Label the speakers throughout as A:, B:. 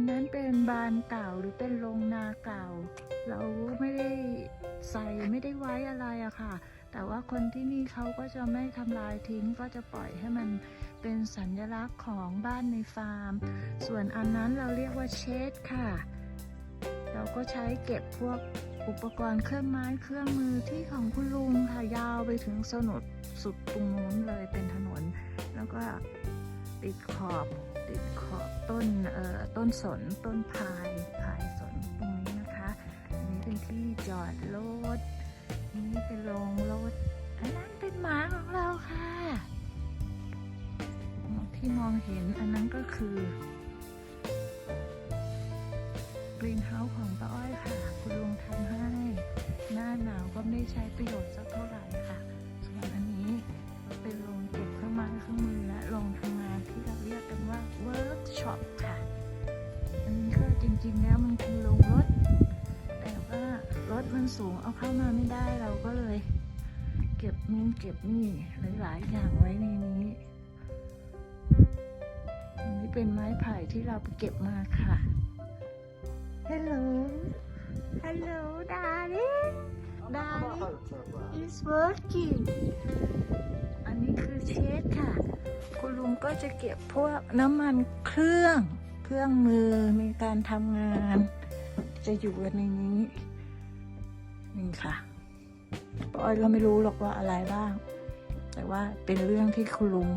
A: นนั้นเป็นบานเก่าหรือเป็นโรงนาเก่า เราไม่ได้ใส่ไม่ได้ไว้อะไรอะค่ะ แต่ว่าคนที่นี่เขาก็จะไม่ทำลายทิ้งก็จะปล่อยให้มันเป็นสัญลักษณ์ของบ้านในฟาร์ม ส่วนอันนั้นเราเรียกว่าเชดค่ะ เราก็ใช้เก็บพวกอุปกรณ์เครื่องไม้เครื่องมือที่ของคุณลุงค่ะยาวไปถึงสนุดสุดตรงนู้นเลยเป็นถนน แล้วก็ติดขอบ ติดขอบต้นเอ่อต้นสนต้นพายพายสนตรงนี้นะคะ อันนี้เป็นที่จอดรถนี่เป็นโรงรถอันนั้นเป็นหมาของเราค่ะ ที่มองเห็นอันนั้นก็คือกรีนเฮาส์ของป้าอ้อยค่ะ คุณลุงทำให้ หน้าหนาวก็ไม่ได้ใช้ประโยชน์สักเท่าไหร่ค่ะ เอาเข้ามาไม่ได้เราก็เลย เก็บนู่นเก็บนี่หลายๆอย่างไว้ในนี้อันนี้เป็นไม้ไผ่ที่เราไปเก็บมาค่ะ Hello Hello darling darling is working อันนี้คือเชดค่ะ คุณลุงก็จะเก็บพวกน้ำมันเครื่อง เครื่องมือในการทำงาน จะอยู่กันในนี้นี่ ค่ะปอยก็ไม่รู้หรอกว่าอะไรบ้าง แต่ว่าเป็นเรื่องที่คุณลุง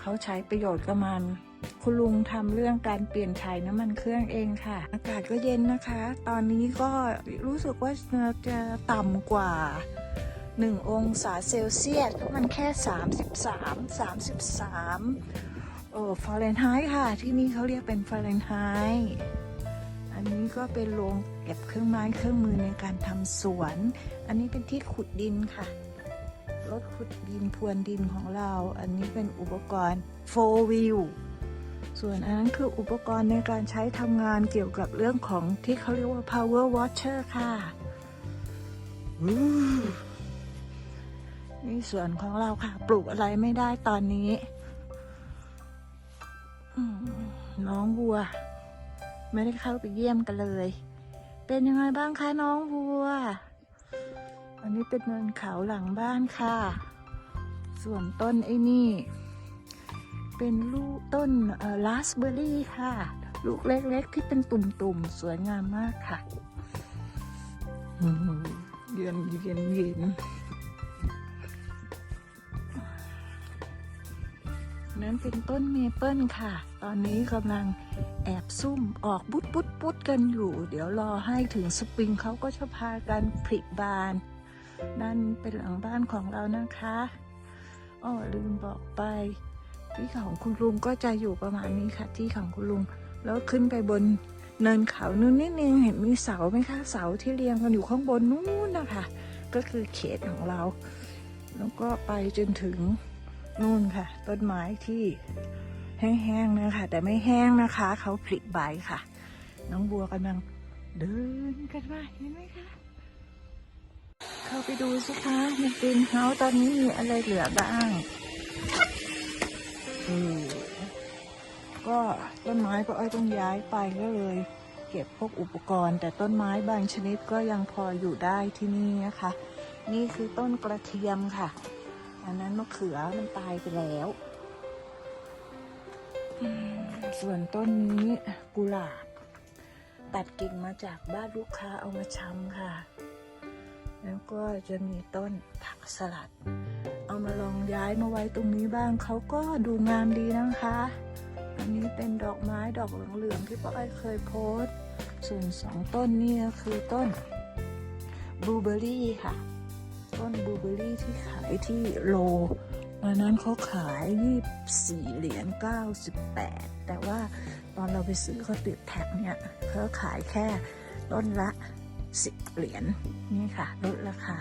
A: เขาใช้ประโยชน์กับมัน คุณลุงทำเรื่องการเปลี่ยนถ่ายน้ำมันเครื่องเองค่ะ อากาศก็เย็นนะคะ ตอนนี้ก็รู้สึกว่าจะต่ำกว่า 1 องศาเซลเซียสมันแค่ 33 33เออฟาเรนไฮต์ค่ะ ที่นี่เขาเรียกเป็นฟาเรนไฮต์ ก็เป็นโรงเก็บเครื่องไม้เครื่องมือในการทำสวน อันนี้เป็นที่ขุดดินค่ะ รถขุดดินพรวนดินของเรา อันนี้เป็นอุปกรณ์ four wheel ส่วนอันนั้นคืออุปกรณ์ในการใช้ทำงานเกี่ยวกับเรื่องของที่เขาเรียกว่า power washer ค่ะอู้นี่ส่วนของเราค่ะ ปลูกอะไรไม่ได้ตอนนี้อืมน้องวัว ไม่ได้เข้าไปเยี่ยมกันเลย เป็นยังไงบ้างคะน้องวัว อันนี้เป็นเนินเขาหลังบ้านค่ะ ส่วนต้นไอ้นี่ เป็นลูกต้นลาสเบอร์รี่ค่ะ ลูกเล็กๆที่เป็นตุ่มๆ สวยงามมากค่ะเย็นเย็นเย็น นั้นเป็นต้นเมเปิลค่ะ ตอนนี้กำลังแอบซุ่มออกบุดบุดบุดกันอยู่ เดี๋ยวรอให้ถึงสปริงเขาก็จะพากันผลิบานนั่นเป็นหลังบ้านของเรานะคะอ้อลืมบอกไป ที่ของคุณลุงก็จะอยู่ประมาณนี้ค่ะ ที่ของคุณลุง แล้วขึ้นไปบนเนินเขานู่นนิดนึงเห็นมีเสาไหมคะเสาที่เรียงกันอยู่ข้างบนนู้นนะคะ ก็คือเขตของเรา แล้วก็ไปจนถึง นู่นค่ะ ต้นไม้ที่แห้งๆนะคะ แต่ไม่แห้งนะคะ เขาผลิใบค่ะ น้องบัวกำลังเดินกันมาเห็นไหมคะเข้าไปดูสิคะในกรีนเฮาตอนนี้มีอะไรเหลือบ้างอืมก็ต้นไม้ก็อ้อยต้องย้ายไปก็เลย เก็บพวกอุปกรณ์ แต่ต้นไม้บางชนิดก็ยังพออยู่ได้ที่นี่นะคะ นี่คือต้นกระเทียมค่ะ อันนั้นมะเขือมันตายไปแล้ว ส่วนต้นนี้กุหลาบ ตัดกิ่งมาจากบ้านลูกค้าเอามาชำค่ะ แล้วก็จะมีต้นผักสลัด เอามาลองย้ายมาไว้ตรงนี้บ้างเขาก็ดูงามดีนะคะ อันนี้เป็นดอกไม้ดอกเหลืองๆที่ป้าอ้อยเคยโพสต์ส่วนสองต้นนี่คือต้นบลูเบอรี่ค่ะ ต้นบลูเบอรี่ที่ขายที่โลวันนั้นเขาขายยี่สี่เหรียญเก้าสิบแต่ว่าตอนเราไปซื้อเขาติดแท็กเนี่ยเขาขายแค่ต้นละสิบเหรียญนี่ค่ะ ลดราคา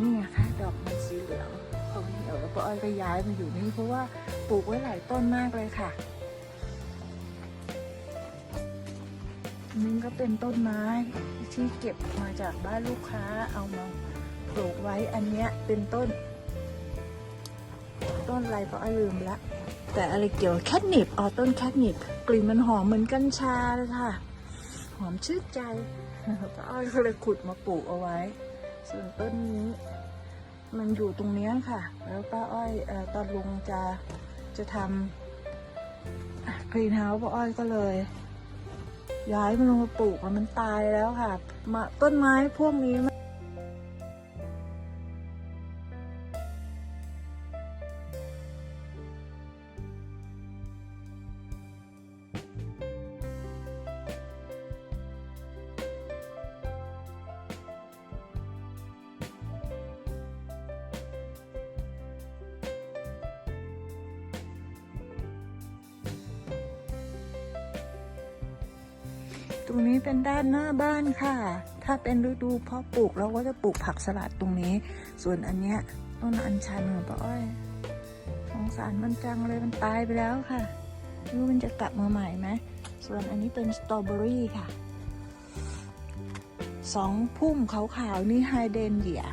A: นี่ไงคะดอกมันสีเหลืองพอเหี่ยวแล้วป้าอ้อยก็ย้ายมาอยู่นี่เพราะว่าปลูกไว้หลายต้นมากเลยค่ะ นี่ก็เป็นต้นไม้ที่เก็บมาจากบ้านลูกค้าเอามาปลูกไว้อันเนี้ยเป็นต้น ต้นอะไรป้าอ้อยลืมละแต่อะไรเกี่ยวแคทนิปอ๋อต้นแคทนิปกลิ่นมันหอมเหมือนกัญชาเลยค่ะ หอมชื่นใจป้าอ้อยก็เลยขุดมาปลูกเอาไว้ ส่วนต้นนี้ มันอยู่ตรงนี้ค่ะ แล้วป้าอ้อยอตอนลุงจะจะทำกรีนเฮาส์ป้าอ้อยก็เลย ย้ายมันลงมาปลูกอะมันตายแล้วค่ะมาต้นไม้พวกนี้ รงนี้เป็นด้านหน้าบ้านค่ะ ถ้าเป็นฤดูเพาะปลูกเราก็จะปลูกผักสลัดตรงนี้ ส่วนอันเนี้ยต้นอัญชันของป้าอ้อยสงสารมันจังเลยมันตายไปแล้วค่ะไม่รู้มันจะกลับมาใหม่ไหมส่วนอันนี้เป็นสตรอเบอรี่ค่ะสองพุ่มขาวๆนี่ไฮเดนเดีย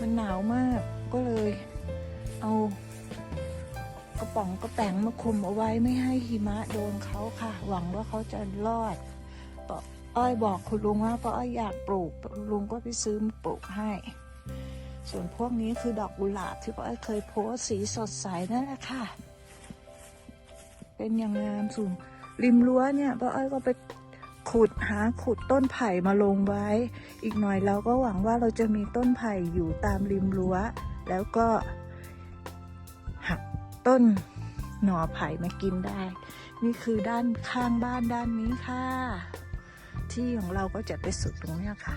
A: มันหนาวมากก็เลยเอากระป๋องกระแป๋งมาคุมเอาไว้ไม่ให้หิมะโดนเขาค่ะ หวังว่าเขาจะรอด ป้าอ้อยบอกคุณลุงว่าป้าอ้อยอยากปลูกลุงก็ไปซื้อมาปลูกให้ ส่วนพวกนี้คือดอกกุหลาบที่ป้าอ้อยเคยโพสสีสดใสนั่นแหละค่ะ เป็นอย่างงามสูงริมรั้วเนี่ยป้าอ้อยก็ไปขุดหาขุดต้นไผ่มาลงไว้ อีกหน่อยเราก็หวังว่าเราจะมีต้นไผ่อยู่ตามริมรั้ว แล้วก็หักต้นหน่อไผ่มากินได้ นี่คือด้านข้างบ้านด้านนี้ค่ะ ที่ของเราก็จะไปสุดตรงเนี้ยค่ะ